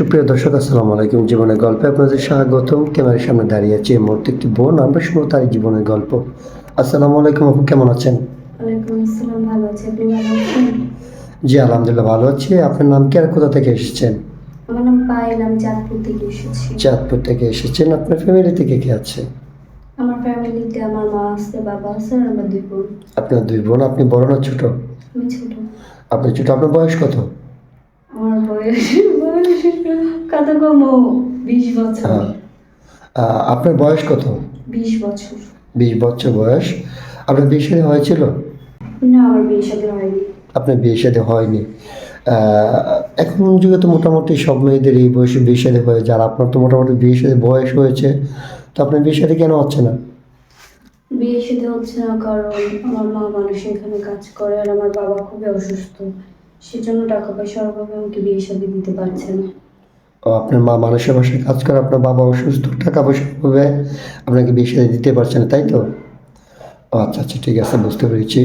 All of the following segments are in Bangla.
সুপ্রিয় দর্শক আসসালামু আলাইকুম। জীবনের গল্পে আপনাদের স্বাগতম। ক্যামেরার সামনে দাঁড়িয়ে আছে এই মুহূর্তে একটি বোন আমরা শুনব তার জীবনের গল্প। আসসালামু আলাইকুম আপু কেমন আছেন? জি আলহামদুলিল্লাহ ভালো আছি। আপনার নাম কি আর কোথা থেকে এসেছেন? আমার নাম পায়েল আমি চাঁদপুর থেকে এসেছি। চাঁদপুর থেকে এসেছেন। আপনার ফ্যামিলি থেকে কে আছে? আমার ফ্যামিলিতে আমার মা আছে বাবা আছে আর আমার দুই বোন। আপনার দুই বোন আপনি বড় না ছোট? আমি ছোট। আপনি ছোট আপনার বয়স কত? আমার বয়স বয়স কত কম বিশ বছর। হ্যাঁ। আপনার বয়স কত? বিশ বছর। বিশ বছর বয়স। আপনার বিয়ে সাথে হয়েছিল? না আমার বিয়ে সাথে হয়নি। আপনার বিয়ে সাথে হয়নি। এখন যুগে তো মোটামুটি সব মেয়েদের এই বয়সে বিয়ে সাথে হয়ে যার আপনার তো মোটামুটি বিয়ে সাথে বয়স হয়েছে। তো আপনার বিয়ে সাথে কেন হচ্ছে না? বিয়ে সাথে হচ্ছে না কারণ আমার মা মানুষ এখানে কাজ করে আর আমার বাবা খুবই অসুস্থ। সেজন্য টাকা পয়সার অভাবে আমাকে বিয়ে সাথে দিতে পারছে না। আপনার মা মানুষের বাসায় কাজ করে আপনার বাবা অসুস্থ টাকা পয়সা হবে আপনাকে বিয়ে সাথে দিতে পারছে না তাই তো? আচ্ছা আচ্ছা ঠিক আছে বুঝতে পেরেছি।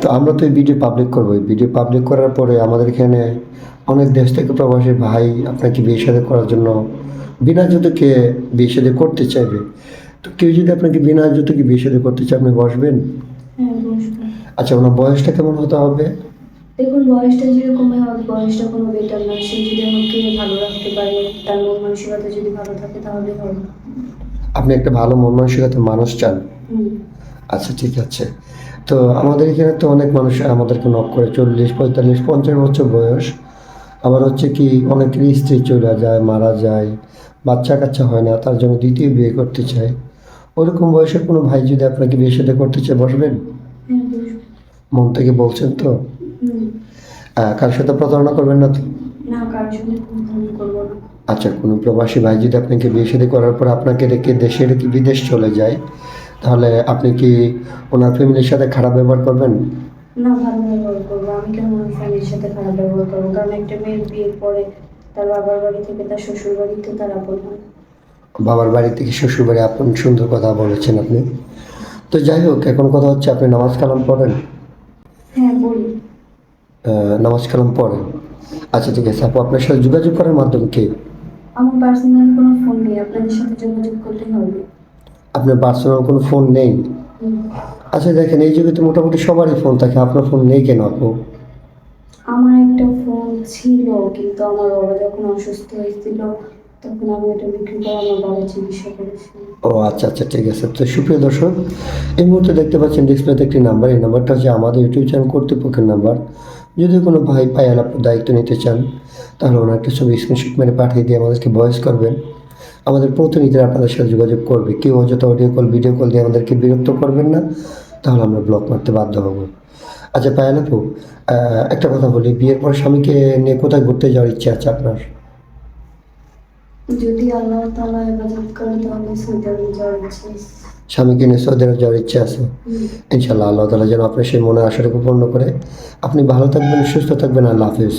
তো আমরা তো এই ভিডিও পাবলিক করব। এই ভিডিও পাবলিক করার পরে আমাদের এখানে অনেক দেশ থেকে প্রবাসী ভাই আপনাকে বিয়ে সাথে করার জন্য বিনা যুদ্ধকে বিয়ে সাথে করতে চাইবে। তো কেউ যদি আপনাকে বিনা যুদ্ধকে বিয়ে সাথে করতে চায় আপনি বসবেন? হ্যাঁ আচ্ছা ওনার বয়সটা কেমন হতে হবে? দেখুন বয়সটা যেরকমই হোক বয়সটা কোনো বেটার না। সে যদি আমাকে ভালো রাখতে পারে তার মন মানসিকতা যদি ভালো থাকে তাহলে হবে। আপনি একটা ভালো মন মানসিকতার মানুষ চান? আচ্ছা ঠিক আছে। তো আমাদের এখানে তো অনেক মানুষ আমাদেরকে নক করে চল্লিশ পঁয়তাল্লিশ পঞ্চাশ বছর বয়স। আবার হচ্ছে কি অনেকের স্ত্রী চলে যায় মারা যায় বাচ্চা কাচ্চা হয় না তার জন্য দ্বিতীয় বিয়ে করতে চায়। ওরকম বয়সের কোনো ভাই যদি আপনাকে বিয়ে সাথে করতে চায় বসবেন? হ্যাঁ মন থেকে বলছেন তো? কার সাথে প্রতারণা করবেন না তো? আচ্ছা কোনো প্রবাসী ভাই যদি আপনাকে বিয়ে সাথে করার পর আপনাকে রেখে দেশে রেখে বিদেশ চলে যায় তাহলে আপনি কি ওনার ফ্যামিলির সাথে খারাপ ব্যবহার করবেন? না ভালো ব্যবহার করব। আমি কেন আমার ফ্যামিলির সাথে খারাপ ব্যবহার করব? কারণ একটা মেয়ের বিয়ের পরে তার বাবার বাড়ি থেকে তার শ্বশুর বাড়িতে তার আপন হয়। বাবার বাড়ি থেকে শ্বশুর বাড়ি আপন সুন্দর কথা বলেছেন আপনি। তো যাই হোক এখন কথা হচ্ছে আপনি নামাজ কালাম পড়েন? হ্যাঁ বলি নামাজ কালাম পড়েন আচ্ছা ঠিক আছে আপু আপনার সাথে যোগাযোগ করার মাধ্যম কি? আমার পার্সোনাল কোনো ফোন নেই আপনাদের সাথে যোগাযোগ করতে হবে। আপনার পার্সোনাল কোনো ফোন নেই? আচ্ছা দেখেন এই যুগে তো মোটামুটি সবারই ফোন থাকে আপনার ফোন নেই কেন আপু? আমার একটা ফোন ছিল কিন্তু আমার বাবা যখন অসুস্থ হয়েছিল তখন আমি এটা বিক্রি করে আমার বাবা চিকিৎসা করেছি। ও আচ্ছা আচ্ছা ঠিক আছে। তো সুপ্রিয় দর্শক এই মুহূর্তে দেখতে পাচ্ছেন ডিসপ্লেতে একটি নাম্বার এই নাম্বারটা হচ্ছে আমাদের ইউটিউব চ্যানেল কর্তৃপক্ষের নাম্বার যদি কোনো ভাই পায়াল আপনার দায়িত্ব নিতে চান, তাহলে ওনার একটা ছবি স্ক্রিনশট মেরে পাঠিয়ে দিয়ে আমাদেরকে ভয়েস করবেন। আমাদের প্রতিনিধিরা আপনাদের সাথে যোগাযোগ করবে। কেউ অযথা অডিও কল ভিডিও কল দিয়ে আমাদেরকে বিরক্ত করবেন না, তাহলে আমরা ব্লক মারতে বাধ্য হব। আচ্ছা পায়াল আপু একটা কথা বলি। বিয়ের পর স্বামীকে নিয়ে কোথায় ঘুরতে যাওয়ার ইচ্ছা আছে আপনার? যদি আল্লাহ করে তাহলে সৌদি যাওয়ার ইচ্ছে। স্বামীকে নিয়ে সৌদি আরব যাওয়ার ইচ্ছা আছে। ইনশাল্লাহ আল্লাহ তালা যেন আপনার সেই মনে আশাটাকে পূর্ণ করে আপনি ভালো থাকবেন, সুস্থ থাকবেন, আল্লাহ হাফিজ